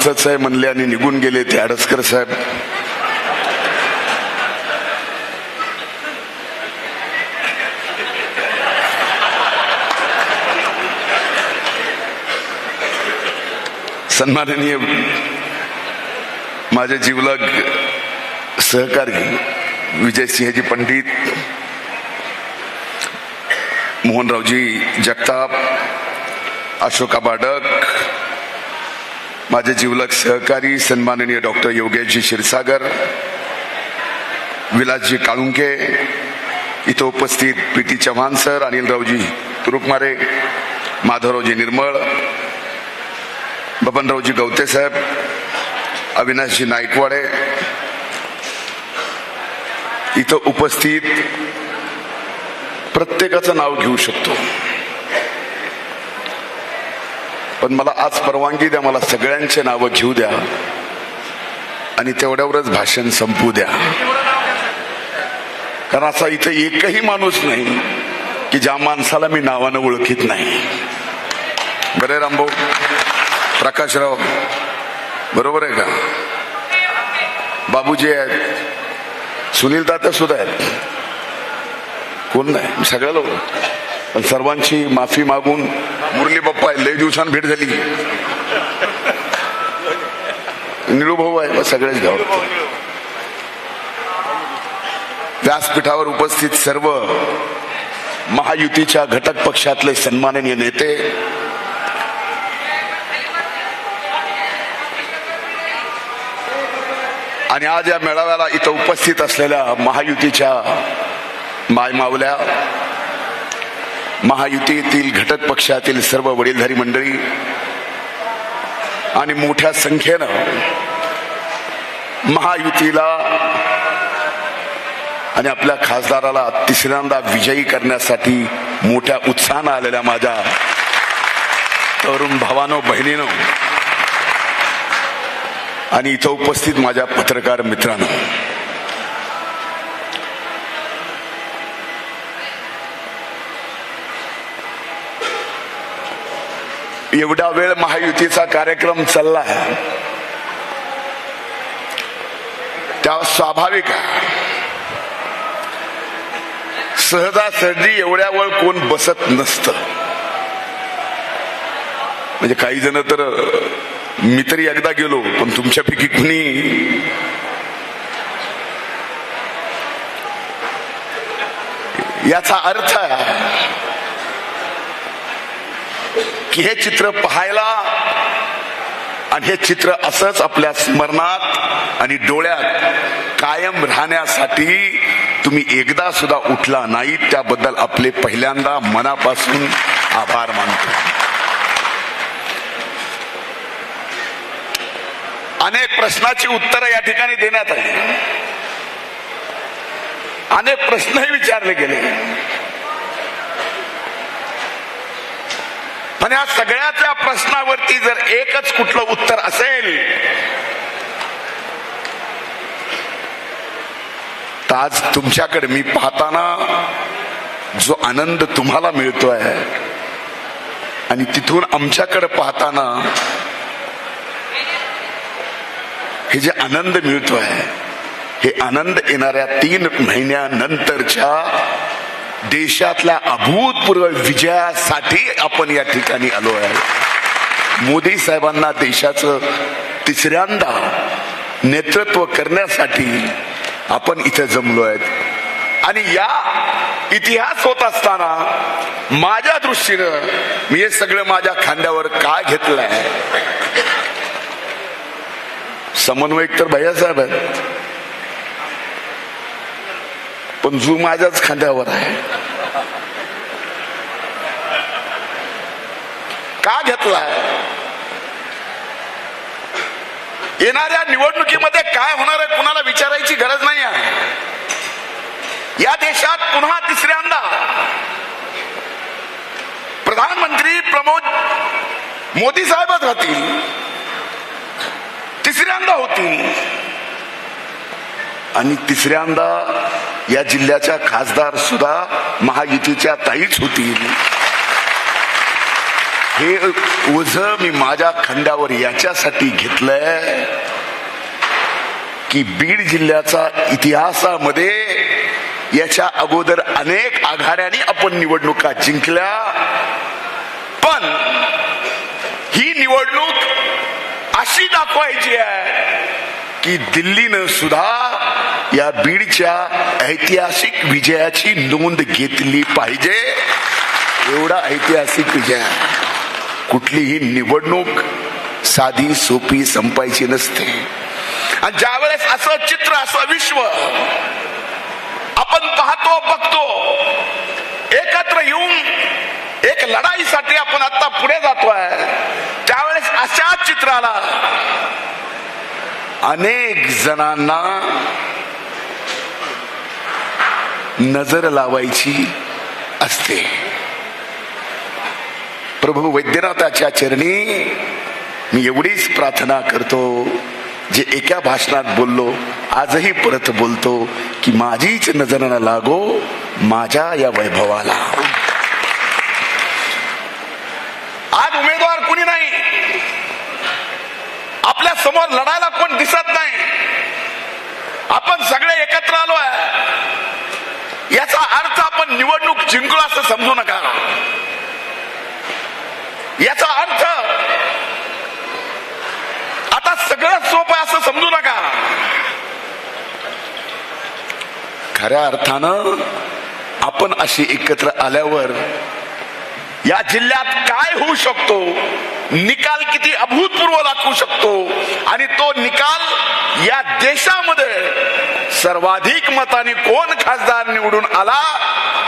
आमचंच आहे म्हणले आणि निघून गेले ते आडसकर साहेब. सन्माननीय माझे जीवलग सहकारी विजयसिंहजी पंडित मोहनरावजी जगताप अशोका बाडक माझे जीवलक सहकारी सन्माननीय डॉक्टर योगेशजी क्षीरसागर विलासजी काळुंके इथं उपस्थित P T Chavan sir Anilraoji Turukmare Madhavraoji Nirmal Babanraoji Gavate साहेब अविनाशजी नाईकवाडे इथं उपस्थित प्रत्येकाचं नाव घेऊ शकतो. पण मला आज परवानगी द्या मला सगळ्यांचे नावं घेऊ द्या. आणि तेवढ्यावरच भाषण संपू द्या. कारण असा इथं एकही माणूस नाही की ज्या माणसाला मी नावानं ओळखीत नाही. बरे रामभाऊ? प्रकाशराव बरोबर आहे का? बाबूजी आहेत. सुनील दादा सुद्धा आहेत. कोण नाही? मी सगळ्याला पण सर्वांची माफी मागून मुरली बाप्पा लय दिवसांनी भेट झाली. निळूभाऊ आहे सगळेच गाव व्यासपीठावर उपस्थित सर्व महायुतीच्या घटक पक्षातले सन्माननीय नेते आणि आज या मेळाव्याला इथं उपस्थित असलेल्या महायुतीच्या मायमावल्या महायुतीतील घटक पक्षातील सर्व वडीलधारी मंडळी आणि मोठ्या संख्येनं महायुतीला आणि आपल्या खासदाराला तिसऱ्यांदा विजयी करण्यासाठी मोठ्या उत्साहानं आलेल्या माझ्या तरुण भावानो बहिणीनो आणि इथं उपस्थित माझ्या पत्रकार मित्रांनो एवढा वेळ महायुतीचा कार्यक्रम चालला. त्या स्वाभाविक सहजासहजी एवढ्या वेळ कोण बसत नसतं. म्हणजे काही जण तर मी तरी एकदा गेलो पण तुमच्यापैकी कुणी? याचा अर्थ की हे चित्र पाहायला आणि हे चित्र असंच आपल्या स्मरणात आणि डोळ्यात कायम राहण्यासाठी तुम्ही एकदा सुद्धा उठला नाही त्याबद्दल आपले पहिल्यांदा मनापासून आभार मानतो. अनेक प्रश्नाची उत्तरं या ठिकाणी देण्यात आली. अनेक प्रश्नही विचारले गेले. पण या सगळ्याच्या प्रश्नावरती जर एकच कुठलं उत्तर असेल तर आज तुमच्याकडे मी पाहताना जो आनंद तुम्हाला मिळतोय आणि तिथून आमच्याकडे पाहताना हे जे आनंद मिळतोय हे आनंद येणाऱ्या तीन महिन्यानंतरच्या देशातल्या अभूतपूर्व विजयासाठी आपण या ठिकाणी आलो आहे. मोदी साहेबांना देशाचं तिसऱ्यांदा नेतृत्व करण्यासाठी आपण इथे जमलो आहेत. आणि या इतिहास होत असताना माझ्या दृष्टीनं मी हे सगळं माझ्या खांद्यावर का घेतलंय? समन्वयक तर भैयासाहेब आहेत. पण जू माझ्याच खांद्यावर आहे. का घेतलाय? येणाऱ्या निवडणुकीमध्ये काय होणार आहे कुणाला विचारायची गरज नाही आहे. या देशात पुन्हा तिसऱ्यांदा प्रधानमंत्री प्रमोद मोदी साहेबच राहतील. तिसऱ्यांदा होतील. आणि तिसऱ्यांदा या जिल्ह्याच्या खासदार सुद्धा महायुतीच्या ताईच होतील हे ओझ मी माझ्या खंडावर याच्यासाठी घेतलंय की बीड जिल्ह्याचा इतिहासामध्ये याच्या अगोदर अनेक आघाड्यांनी आपण निवडणुका जिंकल्या. पण ही निवडणूक अशी दाखवायची आहे की दिल्लीनं सुद्धा या बीडच्या ऐतिहासिक विजयाची नोंद घेतली पाहिजे. एवढा ऐतिहासिक विजय. कुठलीही निवडणूक साधी सोपी संपायची नसते. आणि ज्यावेळेस असं चित्र असं विश्व आपण पाहतो बघतो एकत्र येऊन एक लढाईसाठी आपण आता पुढे जातोय त्यावेळेस अशा चित्राला अनेक जणांना नजर लावायची असते. प्रभू वैद्यनाथाच्या चरणी मी एवढीच प्रार्थना करतो जे एका भाषणात बोललो आजही परत बोलतो की माझीच नजर न लागो माझ्या या वैभवाला. आज उमेदवार कुणी नाही? आपल्यासमोर लढायला कोण दिसत नाही? आपण सगळे एकत्र आलो आहे निवडणूक जिंकलो असं समजू नका. याचा अर्थ आता सगळं सोपं आहे असं समजू नका. खऱ्या अर्थानं आपण अशी एकत्र आल्यावर या जिल्ह्यात काय होऊ शकतो? निकाल किती अभूतपूर्व लागू शकतो? आणि तो निकाल या देशामध्ये सर्वाधिक मताने कोण खासदार निवडून आला?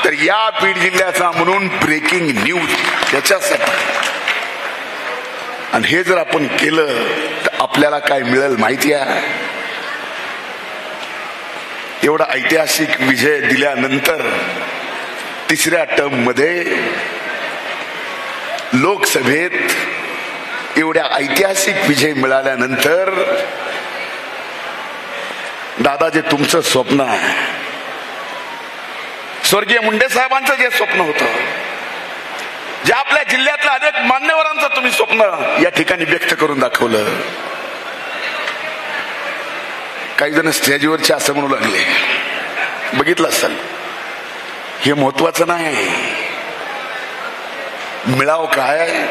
तर या बीड जिल्ह्याचा म्हणून ब्रेकिंग न्यूज त्याच्यासाठी. आणि हे जर आपण केलं तर आपल्याला काय मिळेल माहिती आहे एवढा ऐतिहासिक विजय दिल्यानंतर तिसऱ्या टर्ममध्ये लोकसभेत एवढ्या ऐतिहासिक विजय मिळाल्यानंतर दादा जे तुमचं स्वप्न आहे. स्वर्गीय मुंडे साहेबांचं जे स्वप्न होतं जे आपल्या जिल्ह्यातल्या अनेक मान्यवरांचं तुम्ही स्वप्न या ठिकाणी व्यक्त करून दाखवलं. काही जण स्टेजवरचे असं म्हणू लागले. बघितलं असाल. हे महत्वाचं नाही. मिळाव काय?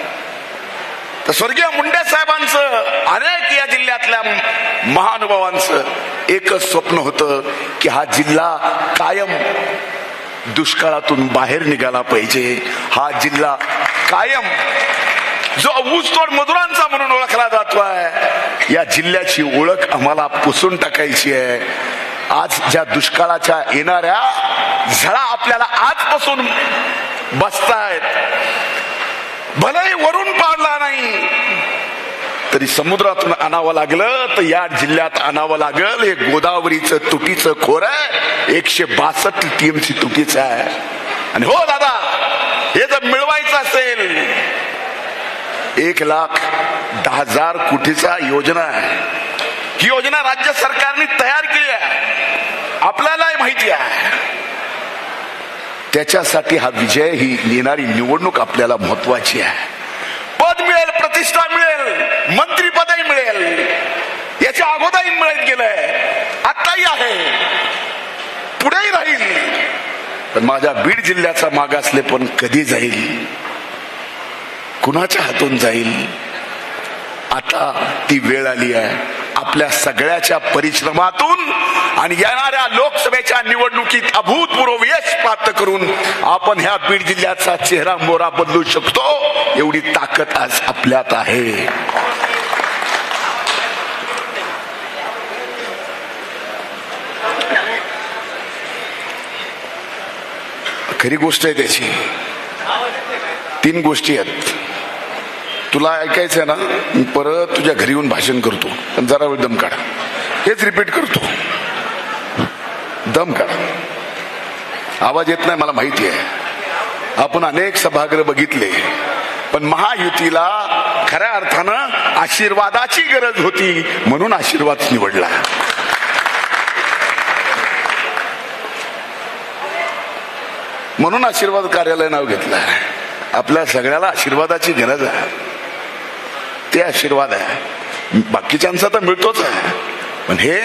तर स्वर्गीय मुंडे साहेबांचं अनेक या जिल्ह्यातल्या महानुभावांचं एकच स्वप्न होतं की हा जिल्हा कायम दुष्काळातून बाहेर निघाला पाहिजे. हा जिल्हा कायम जो ऊसतोड मजुरांचा म्हणून ओळखला जातोय. या जिल्ह्याची ओळख आम्हाला पुसून टाकायची आहे. आज ज्या दुष्काळाच्या येणाऱ्या झळा आपल्याला आजपासून बसतायत. भलेही वरून पाडला नाही. तरी समुद्रातून आणावं लागलं तर या जिल्ह्यात आणावं लागल. हे गोदावरीचं तुटीचं खोर आहे. एकशे बासष्ट टीएमसी तुटीचं आहे. आणि हो दादा हे जर मिळवायचं असेल एक लाख दहा हजार कोटीचा योजना आहे. ही योजना राज्य सरकारने तयार केली आहे. आपल्यालाही माहिती आहे. त्याच्यासाठी हा विजय ही येणारी निवडणूक आपल्याला महत्वाची आहे. मिळेल प्रतिष्ठा मिळेल मंत्रीपदही मिळेल. याच्या अगोदरही मिळत गेलंय. आताही आहे. पुढेही राहील. पण माझ्या बीड जिल्ह्याचा मागासले पण कधी जाईल? कुणाच्या हातून जाईल? आता ती वेळ आली आहे. आपल्या सगळ्याच्या परिश्रमातून आणि येणाऱ्या लोकसभेच्या निवडणुकीत अभूतपूर्व यश प्राप्त करून आपण ह्या बीड जिल्ह्याचा चेहरा मोरा बदलू शकतो. एवढी ताकद आज आपल्यात आहे. खरी गोष्ट आहे त्याची. तीन गोष्टी आहेत. तुला ऐकायचं आहे ना परत तुझ्या घरी येऊन भाषण करतो. पण जरा वेळ दम काढा. हेच रिपीट करतो. दम काढा. आवाज येत नाही मला माहिती आहे. आपण अनेक सभागृह बघितले. पण महायुतीला खऱ्या अर्थानं आशीर्वादाची गरज होती म्हणून आशीर्वाद निवडला. म्हणून आशीर्वाद कार्यालय नाव घेतलं. आपल्या सगळ्याला आशीर्वादाची गरज आहे. ते आशीर्वाद आहे. बाकीच्यांचा तर मिळतोच आहे. पण हे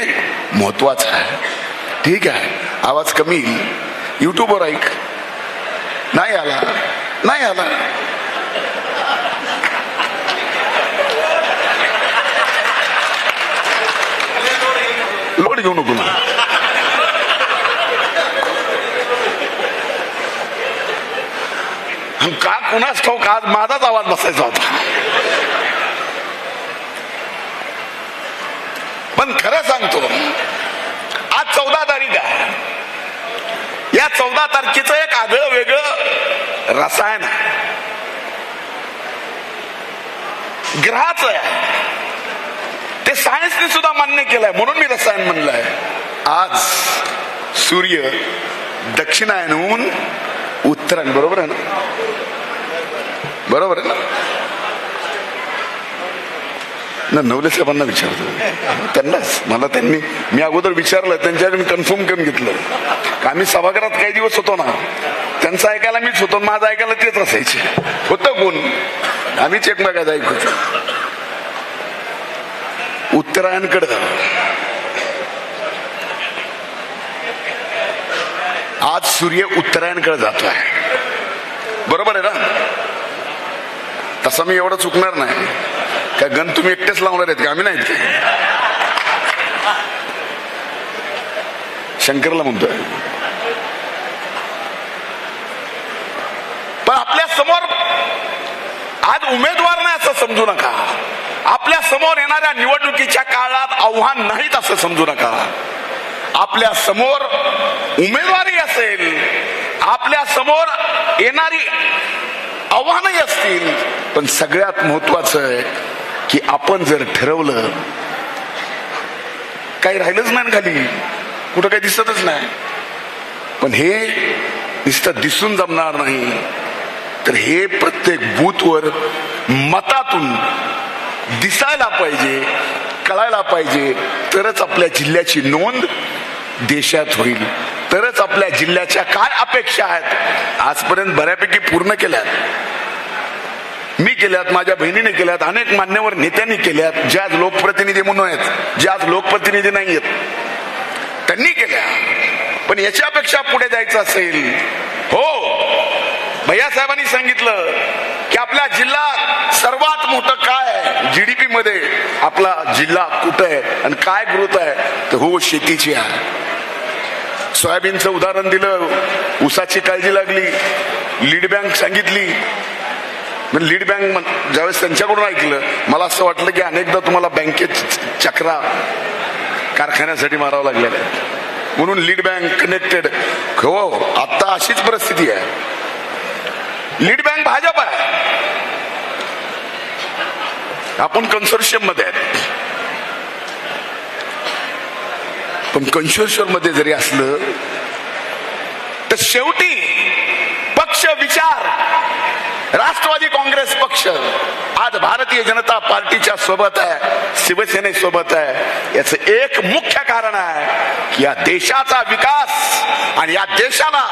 महत्वाचं आहे. ठीक आहे. आवाज कमी. येईल युट्यूबवर ऐक. नाही आला. नाही आला. लोड घेऊ नको ना का कुणाच ठाऊक? आज माझाच आवाज बसायचा होता. पण खरं सांगतो. आज चौदा तारीख आहे. या चौदा तारखेचं एक आगळं वेगळं रसायन आहे. ग्रहाचं आहे. ते सायन्सने सुद्धा मान्य केलंय. म्हणून मी रसायन म्हणलंय. आज सूर्य दक्षिणायनहून उत्तरायण. बरोबर आहे ना? बरोबर आहे ना? ना नवले साहेबांना विचारतो. त्यांनाच. मला त्यांनी मी अगोदर विचारलं त्यांच्याकडून कन्फर्म करून घेतलं. का आम्ही सभागृहात काही दिवस होतो ना त्यांचं ऐकायला मीच होतो माझं ऐकायला तेच असायचे. होतं कोण? आम्हीच एकमेकात ऐकतो उत्तरायणकडे आज सूर्य उत्तरायणकडे जातोय. बरोबर आहे ना? तसं मी एवढं चुकणार नाही. काय गण तुम्ही एकटेच लावणार आहेत का? आम्ही नाहीत शंकरला म्हणतोय. पण आपल्यासमोर आज उमेदवार नाही असं समजू नका. आपल्यासमोर येणाऱ्या निवडणुकीच्या काळात आव्हान नाहीत असं समजू नका. आपल्यासमोर उमेदवारी असेल आपल्यासमोर येणारी आव्हानही असतील पण सगळ्यात महत्वाचं आहे की आपण जर ठरवलं काही राहिलंच नाही खाली. कुठं काही दिसतच नाही. पण हे नुसतं दिसून जमणार नाही. तर हे प्रत्येक बूथवर मतातून दिसायला पाहिजे कळायला पाहिजे. तरच आपल्या जिल्ह्याची नोंद देशात होईल. तरच आपल्या जिल्ह्याच्या काय अपेक्षा आहेत आजपर्यंत बऱ्यापैकी पूर्ण केल्या आहेत केल्यात माझ्या बहिणीने केल्यात अनेक मान्यवर नेत्यांनी केल्यात जे आज लोकप्रतिनिधी म्हणून आहेत जे आज लोकप्रतिनिधी नाही आहेत. त्यांनी केल्या. पण याच्यापेक्षा पुढे जायचं असेल हो. भैया साहेबांनी सांगितलं की आपला जिल्हा सर्वात मोठं काय आहे? जीडीपी मध्ये आपला जिल्हा कुठं आहे आणि काय ग्रोथ आहे? तर हो शेतीची आहे. सोयाबीनचं उदाहरण दिलं ऊसाची काळजी लागली लीड बँक सांगितली म्हणजे लीड बँक ज्यावेळेस त्यांच्याकडून ऐकलं मला असं वाटलं की अनेकदा तुम्हाला बँकेत चक्रा कारखान्यासाठी मारावं लागलेलं आहे. म्हणून लीड बँक कनेक्टेड हो आता अशीच परिस्थिती आहे. लीड बँक भाजप आहे. आपण कन्सोर्शियममध्ये आहेत. पण कन्सोर्शियममध्ये जरी असलं तर शेवटी पक्ष विचार राष्ट्रवादी काँग्रेस पक्ष आज भारतीय जनता पार्टीच्या सोबत आहे शिवसेनेसोबत आहे. याचं एक मुख्य कारण आहे की या देशाचा विकास आणि या देशाला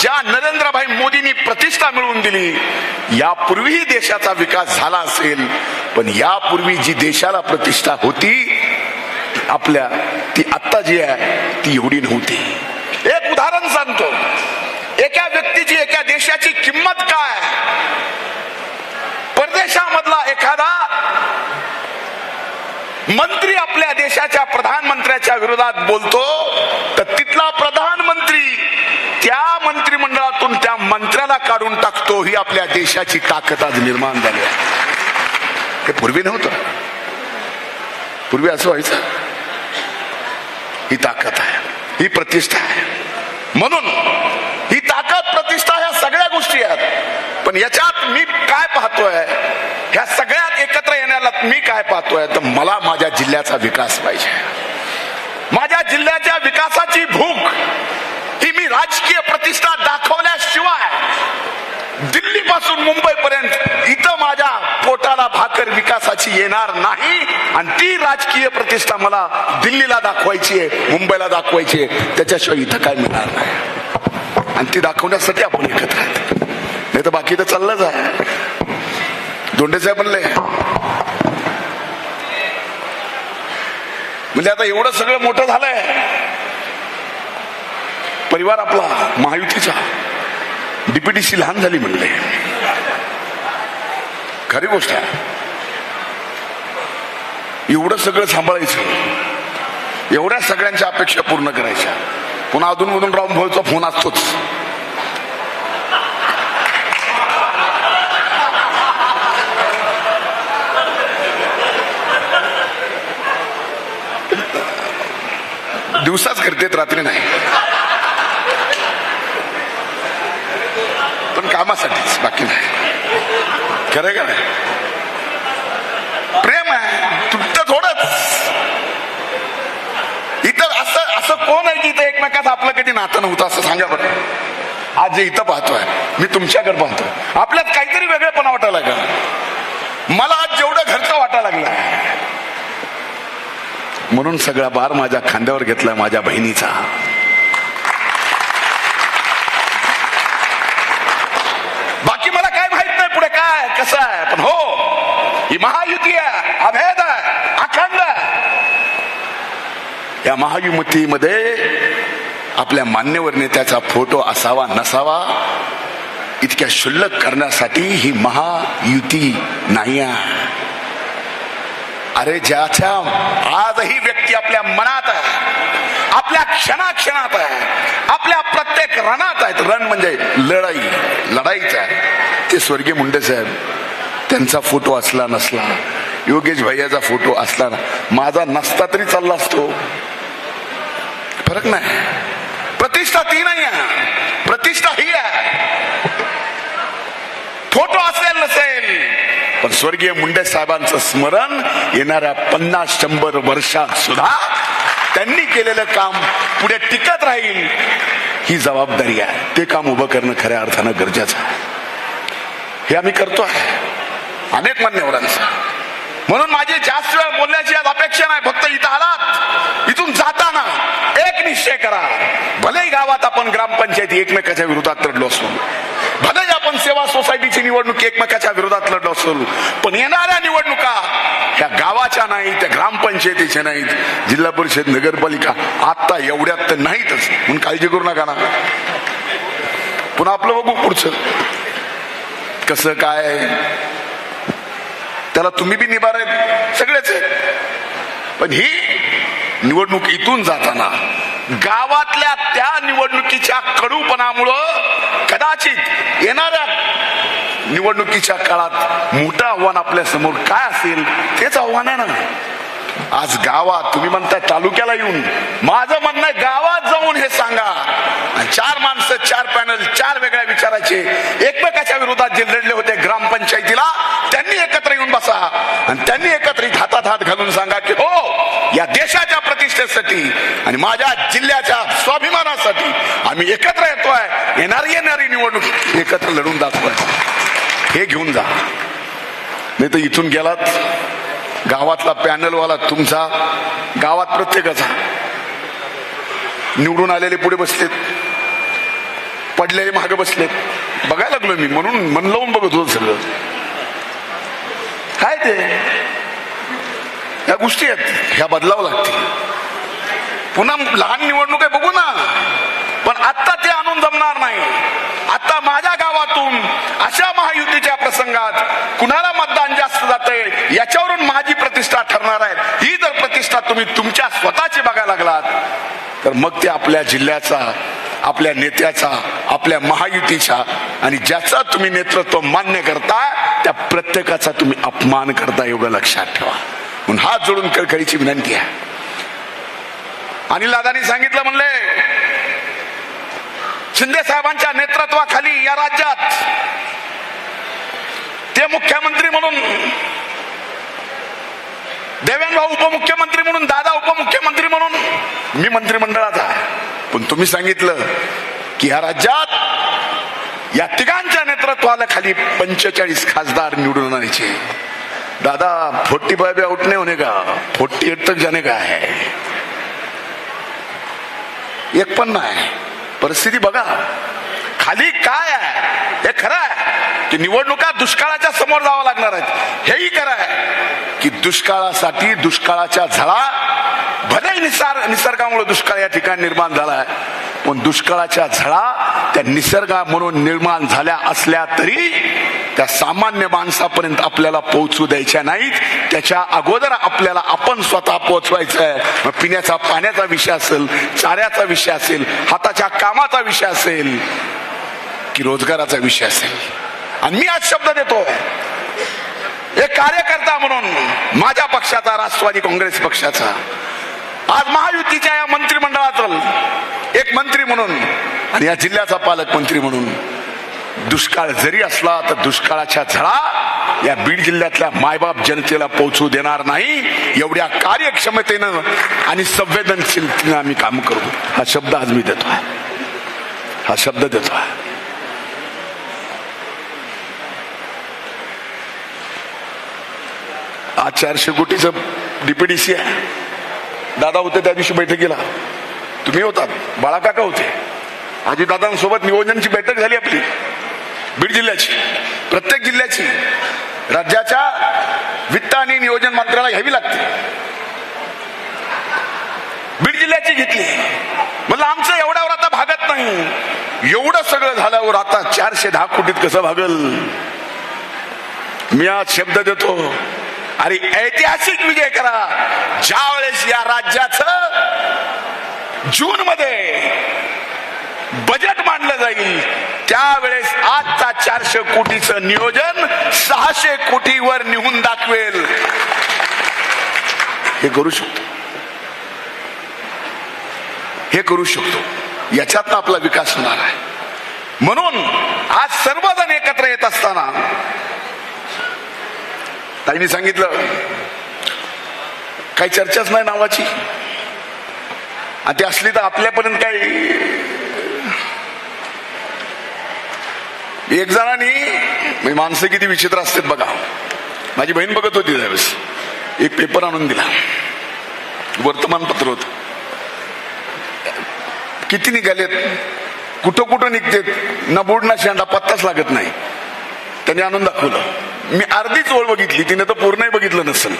ज्या नरेंद्रभाई मोदींनी प्रतिष्ठा मिळवून दिली यापूर्वीही देशाचा विकास झाला असेल पण यापूर्वी जी देशाला प्रतिष्ठा होती आपल्या ती आत्ता जी आहे ती एवढी नव्हती. एक उदाहरण सांगतो. व्यक्तीची एका देशाची किंमत काय? परदेशामधला एखादा मंत्री आपल्या देशाच्या प्रधानमंत्र्याच्या विरोधात बोलतो तर तिथला प्रधानमंत्री त्या मंत्रिमंडळातून त्या मंत्र्याला काढून टाकतो ही आपल्या देशाची ताकद आज निर्माण झाली आहे. हे पूर्वी नव्हतं. पूर्वी असं व्हायचं. ही ताकद आहे. ही प्रतिष्ठा आहे. म्हणून ही ताकद प्रतिष्ठा ह्या सगळ्या गोष्टी आहेत पण याच्यात मी काय पाहतोय? ह्या सगळ्यात एकत्र येण्याला मी काय पाहतोय? तर मला माझ्या जिल्ह्याचा विकास पाहिजे. माझ्या जिल्ह्याच्या विकासाची भूक ही मी राजकीय प्रतिष्ठा दाखवल्याशिवाय दिल्ली पासून मुंबई पर्यंत इथं माझ्या पोटाला भाकर विकासाची येणार नाही. आणि ती राजकीय प्रतिष्ठा मला दिल्लीला दाखवायची आहे मुंबईला दाखवायची आहे. त्याच्याशिवाय इथं काय मिळणार नाही. आणि ती दाखवण्यासाठी आपण एकत्र आहेत. नाही तर बाकी तर चाललंच आहे. धोंडे साहेब म्हणले. म्हणजे आता एवढं सगळं मोठं झालंय. परिवार आपला महायुतीचा. डीपीडीसी लहान झाली म्हणले. खरी गोष्ट आहे. एवढं सगळं सांभाळायचं. एवढ्या सगळ्यांच्या अपेक्षा पूर्ण करायच्या. पुन्हा अधूनमधून राम भाऊचा फोन असतोच. दिवसाच करतेत रात्री नाही. पण कामासाठीच बाकी नाही. खरं का नाही? प्रेम आहे तुमचं थोडंच. इतर असं असं कोण आहे की इथं एकमेकाचं आपलं कधी नातं नव्हतं असं सांगा बरं. आज जे इथं पाहतोय मी तुमच्याकडे पाहतोय. आपल्यात काहीतरी वेगळेपणा वाटायला लागला. मला आज जेवढं घरचं वाटायला लागलं म्हणून सगळा बार माझ्या खांद्यावर घेतला माझ्या बहिणीचा. बाकी मला काय माहीत नाही पुढे काय कसं आहे पण हो ही महायुती आहे अभेद आहे अखंड. या महायुतीमध्ये आपल्या मान्यवर नेत्याचा फोटो असावा नसावा इतक्या शुल्लक करण्यासाठी ही महायुती नाही आहे. अरे ज्याच्या आजही व्यक्ती आपल्या मनात आहे आपल्या क्षणाक्षणात आहे आपल्या प्रत्येक रणात आहेत. रण म्हणजे लढाई लढाईच आहे. ते स्वर्गीय मुंडे साहेब त्यांचा फोटो असला नसला योगेश भैयाचा फोटो असला ना माझा नसता तरी चालला असतो. फरक नाही. प्रतिष्ठा ती नाही आहे. प्रतिष्ठा ही आहे. फोटो असेल नसेल स्वर्गीय मुंडे साहेबांचं स्मरण येणाऱ्या पन्नास शंभर वर्षात सुद्धा त्यांनी केलेलं काम पुढे टिकत राहील. ही जबाबदारी आहे. ते काम उभं करणं खऱ्या अर्थानं गरजेचं आहे. हे आम्ही करतोय. अनेक मान्यवरांचं. म्हणून माझी जास्त वेळ बोलण्याची आज अपेक्षा नाही. फक्त इथं आलात. इथून जाताना एक निश्चय करा. भलेही गावात आपण ग्रामपंचायती एकमेकाच्या विरोधात लढलो असू. आपण सेवा सोसायटीची निवडणूक एकमेकाच्या विरोधात लढलो असतो. पण येणाऱ्या निवडणुका ह्या गावाच्या नाहीत त्या ग्रामपंचायतीच्या नाहीत जिल्हा परिषद नगरपालिका आता एवढ्यात तर नाहीतच. म्हणून काळजी करू नका ना. पुन्हा आपलं बघू पुढचं. कसं काय त्याला तुम्ही बी निभारायत सगळेच. पण ही निवडणूक इथून जाताना गावातल्या त्या निवडणुकीच्या कडूपणामुळं कदाचित येणाऱ्या निवडणुकीच्या काळात मोठं आव्हान आपल्यासमोर काय असेल तेच आव्हान आहे ना? आज गावात तुम्ही म्हणताय तालुक्याला येऊन. माझं म्हणणं गावात जाऊन हे सांगा. चार माणसं चार पॅनल चार वेगळ्या विचाराचे. एकमेकाच्या विरोधात जे लढले होते ग्रामपंचायतीला त्यांनी एकत्र येऊन बसा. आणि त्यांनी एकत्रित हातात हात घालून सांगा की हो या देशाच्या प्रतिष्ठेसाठी आणि माझ्या जिल्ह्याच्या स्वाभिमानासाठी आम्ही एकत्र येतोय. येणारी येणारी निवडणूक एकत्र लढून दाखवाय. हे घेऊन जा. नाही तर इथून गेलात गावातला पॅनलवाला तुमचा गावात प्रत्येकाचा. निवडून आलेले पुढे बसलेत. पडलेले मागे बसलेत. बघायला लागलो मी म्हणून मन लावून बघत होतो सगळं. काय ते? या गोष्टी आहेत. ह्या बदलावं लागतील. पुन्हा लहान निवडणूक आहे बघू ना. पण आत्ता ते आणून जमणार नाही. आता माझ्या गावातून अशा महायुतीच्या प्रसंगात कुणाला मतदान जास्त जातंय याच्यावरून माझी प्रतिष्ठा ठरणार आहे. ही जर प्रतिष्ठा तुम्ही तुमच्या स्वतःची बघायला लागलात तर मग ते आपल्या जिल्ह्याचा आपल्या नेत्याचा आपल्या महायुतीच्या आणि ज्याचा तुम्ही नेतृत्व मान्य करता त्या प्रत्येकाचा तुम्ही अपमान करता एवढं लक्षात ठेवा. म्हणून हात जोडून कळकळीची विनंती आहे. अनिल दादानी सांगितलं म्हणले शिंदे साहेबांच्या नेतृत्वाखाली या राज्यात ते मुख्यमंत्री म्हणून देवेंद्र उपमुख्यमंत्री म्हणून दादा उपमुख्यमंत्री म्हणून मी मंत्रिमंडळाचा पण तुम्ही सांगितलं की या राज्यात या तिघांच्या नेतृत्वाला खाली पंचेचाळीस खासदार निवडून आणायचे. दादा फोर्टी फाइव आउट नाही होणे का? फोर्टी एट तक जाणे का है एक पण नाही. परिस्थिती बघा. खाली काय आहे? हे खरं आहे. की निवडणुका दुष्काळाच्या समोर जावं लागणार आहेत. हेही खरं आहे. की दुष्काळासाठी दुष्काळाच्या झळा भले निसर्ग निसर्गामुळे दुष्काळ या ठिकाणी निर्माण झाला आहे. पण दुष्काळाच्या झळा त्या निसर्गा म्हणून निर्माण झाल्या असल्या तरी त्या सामान्य माणसापर्यंत आपल्याला पोहोचू द्यायच्या नाहीत. त्याच्या अगोदर आपल्याला आपण स्वतः पोहोचवायचं आहे मग पिण्याचा पाण्याचा विषय असेल चाऱ्याचा विषय असेल हाताच्या कामाचा विषय असेल की रोजगाराचा विषय असेल. आणि मी आज शब्द देतो. एक कार्यकर्ता म्हणून माझ्या पक्षाचा राष्ट्रवादी काँग्रेस पक्षाचा. आज महायुतीच्या या मंत्रिमंडळातील एक मंत्री म्हणून आणि या जिल्ह्याचा पालकमंत्री म्हणून दुष्काळ जरी असला तर दुष्काळाच्या झळा या बीड जिल्ह्यातल्या मायबाप जनतेला पोहोचू देणार नाही. एवढ्या कार्यक्षमतेनं आणि संवेदनशीलतेनं आम्ही काम करू. हा शब्द आज मी देतो हा शब्द देतो आज चारशे कोटीचं डीपीडीसी आहे. दादा होते त्या दिवशी बैठकीला. तुम्ही होतात. बाळाकाका होते. आजी दादांसोबत नियोजनची बैठक झाली आपली. बीड जिल्ह्याची. प्रत्येक जिल्ह्याची. राज्याच्या वित्त आणि नियोजन मंत्र्याला घ्यावी लागते. बीड जिल्ह्याची घेतली. म्हणलं आमचं एवढ्यावर आता भागत नाही. एवढं सगळं झाल्यावर आता चारशे दहा कोटीत कसं भागल? मी आज शब्द देतो. अरे ऐतिहासिक विजय करा. ज्या वेळेस या राज्याचं जून मध्ये बजेट मांडलं जाईल. त्यावेळेस आजचा चारशे कोटीचं नियोजन सहाशे कोटीवर निहून दाखवेल. हे करू शकतो. हे करू शकतो. याच्यात आपला विकास होणार आहे. म्हणून आज सर्वजण एकत्र येत असताना ताईने सांगितलं काही चर्चाच नाही नावाची. आणि ती असली तर आपल्यापर्यंत काही एक जणांनी म्हणजे माणसं किती विचित्र असतात बघा. माझी बहीण बघत होती त्यावेळेस. एक पेपर आणून दिला. वर्तमानपत्र होत. किती निघालेत कुठं कुठं निघतेत ना बुड ना शेंडा पत्ताच लागत नाही. त्याने आणून दाखवलं. मी अर्धीच ओळ बघितली. तिने तर पूर्णही बघितलं नसेल.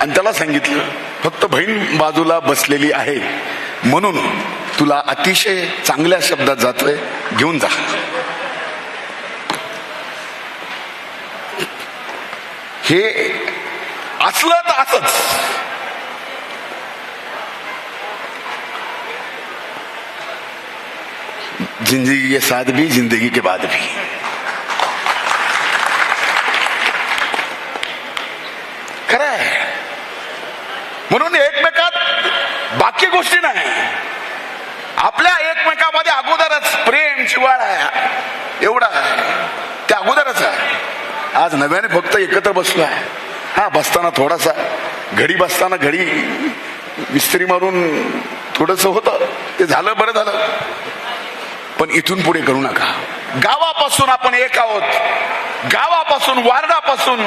आणि त्याला सांगितलं फक्त बहीण बाजूला बसलेली आहे. म्हणून तुला अतिशय चांगल्या शब्दात जातोय. घेऊन जा. हे असलं तर असच. जिंदगी के साथ भी जिंदगी के बाद भी. खरं आहे. म्हणून एकमेकात बाकी गोष्टी नाही. आपल्या एकमेकामध्ये अगोदरच प्रेम शिवाळ आहे एवढा आहे. ते अगोदरच आहे. आज नव्याने फक्त एकत्र बसलो आहे हा बसताना थोडासा घडी बसताना घडी विस्त्री मारून थोडस होतं. ते झालं बरं झालं. पण इथून पुढे करू नका. गावापासून आपण एक आहोत. गावापासून वार्डापासून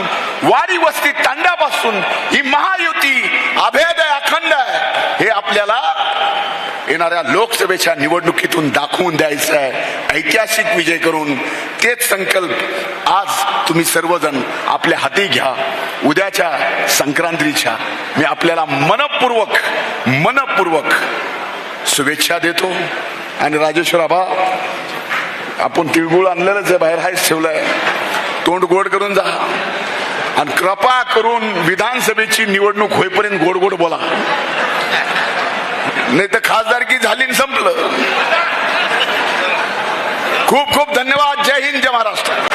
वारी वस्ती तांड्यापासून ही महायुती अभेद आहे अखंड आहे हे आपल्याला येणाऱ्या लोकसभेच्या निवडणुकीतून दाखवून द्यायचं आहे. ऐतिहासिक विजय करून तेच संकल्प आज तुम्ही सर्वजण आपल्या हाती घ्या. उद्याच्या संक्रांतीच्या मी आपल्याला मनपूर्वक मनपूर्वक शुभेच्छा देतो. आणि राजेश्वर आबा आपण तिळगुळ आणलेलंच आहे बाहेर हायच ठेवलंय तोंड गोड करून जा. आणि कृपा करून विधानसभेची निवडणूक होईपर्यंत गोड गोड बोला. नाही तर खासदारकी झाली संपलं. खूप खूप धन्यवाद. जय हिंद जय महाराष्ट्र.